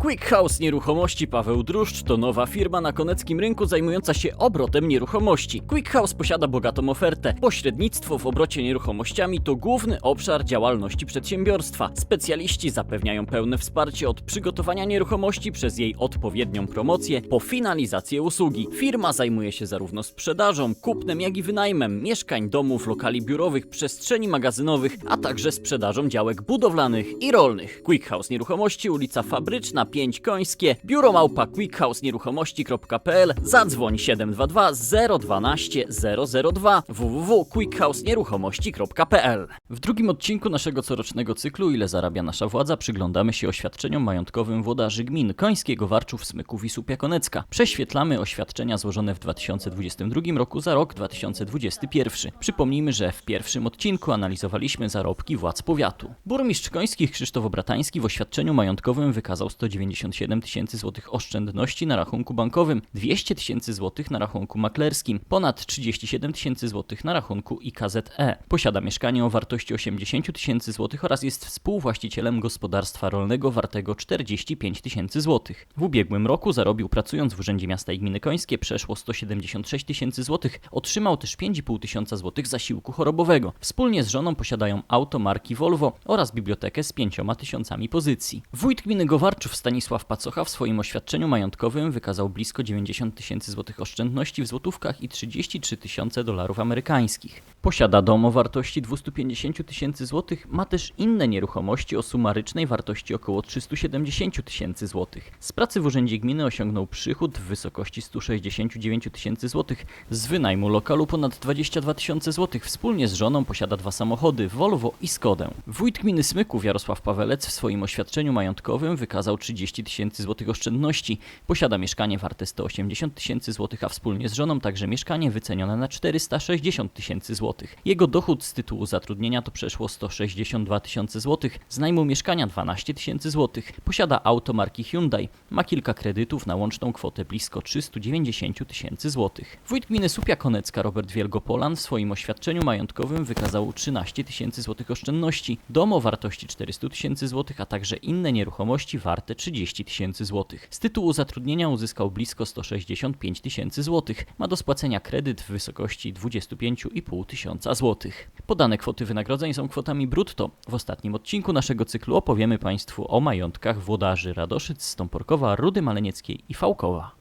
Quick House Nieruchomości Paweł Druszcz to nowa firma na koneckim rynku zajmująca się obrotem nieruchomości. Quick House posiada bogatą ofertę. Pośrednictwo w obrocie nieruchomościami to główny obszar działalności przedsiębiorstwa. Specjaliści zapewniają pełne wsparcie od przygotowania nieruchomości przez jej odpowiednią promocję po finalizację usługi. Firma zajmuje się zarówno sprzedażą, kupnem, jak i wynajmem mieszkań, domów, lokali biurowych, przestrzeni magazynowych, a także sprzedażą działek budowlanych i rolnych. Quick House Nieruchomości, ulica Fabryczna 5 Końskie, biuro małpa quickhousenieruchomości.pl, zadzwoń 722 012 002 www.quickhousenieruchomości.pl W drugim odcinku naszego corocznego cyklu Ile zarabia nasza władza przyglądamy się oświadczeniom majątkowym włodarzy gmin Końskiego, Warczów, Smyków i Słupia Konecka. Prześwietlamy oświadczenia złożone w 2022 roku za rok 2021. Przypomnijmy, że w pierwszym odcinku analizowaliśmy zarobki władz powiatu. Burmistrz Końskich Krzysztof Obratański w oświadczeniu majątkowym wykazał 197 tysięcy złotych oszczędności na rachunku bankowym, 200 tysięcy złotych na rachunku maklerskim, ponad 37 tysięcy złotych na rachunku IKZE. Posiada mieszkanie o wartości 80 tysięcy złotych oraz jest współwłaścicielem gospodarstwa rolnego wartego 45 tysięcy złotych. W ubiegłym roku zarobił pracując w Urzędzie Miasta i Gminy Końskie przeszło 176 tysięcy złotych. Otrzymał też 5,5 tysiąca złotych zasiłku chorobowego. Wspólnie z żoną posiadają auto marki Volvo oraz bibliotekę z 5 tysiącami pozycji. Wójt gminy Gowarczów Stanisław Pacocha w swoim oświadczeniu majątkowym wykazał blisko 90 tysięcy złotych oszczędności w złotówkach i 33 tysiące dolarów amerykańskich. Posiada dom o wartości 250 tysięcy złotych, ma też inne nieruchomości o sumarycznej wartości około 370 tysięcy złotych. Z pracy w urzędzie gminy osiągnął przychód w wysokości 169 tysięcy złotych, z wynajmu lokalu ponad 22 tysiące złotych. Wspólnie z żoną posiada dwa samochody, Volvo i Skodę. Wójt gminy Smyków Jarosław Pawelec w swoim oświadczeniu majątkowym wykazał 30 tysięcy złotych oszczędności. Posiada mieszkanie warte 180 tysięcy złotych, a wspólnie z żoną także mieszkanie wycenione na 460 tysięcy złotych. Jego dochód z tytułu zatrudnienia to przeszło 162 tysiące złotych, z najmu mieszkania 12 tysięcy złotych. Posiada auto marki Hyundai, ma kilka kredytów na łączną kwotę blisko 390 tysięcy złotych. Wójt gminy Supia Konecka Robert Wielgopolan w swoim oświadczeniu majątkowym wykazał 13 tysięcy złotych oszczędności, dom o wartości 400 tysięcy złotych, a także inne nieruchomości warte 30 tysięcy złotych. Z tytułu zatrudnienia uzyskał blisko 165 tysięcy złotych. Ma do spłacenia kredyt w wysokości 25,5 tysiąca złotych. Podane kwoty wynagrodzeń są kwotami brutto. W ostatnim odcinku naszego cyklu opowiemy Państwu o majątkach włodarzy Radoszyc, Stąporkowa, Rudy Malenieckiej i Fałkowa.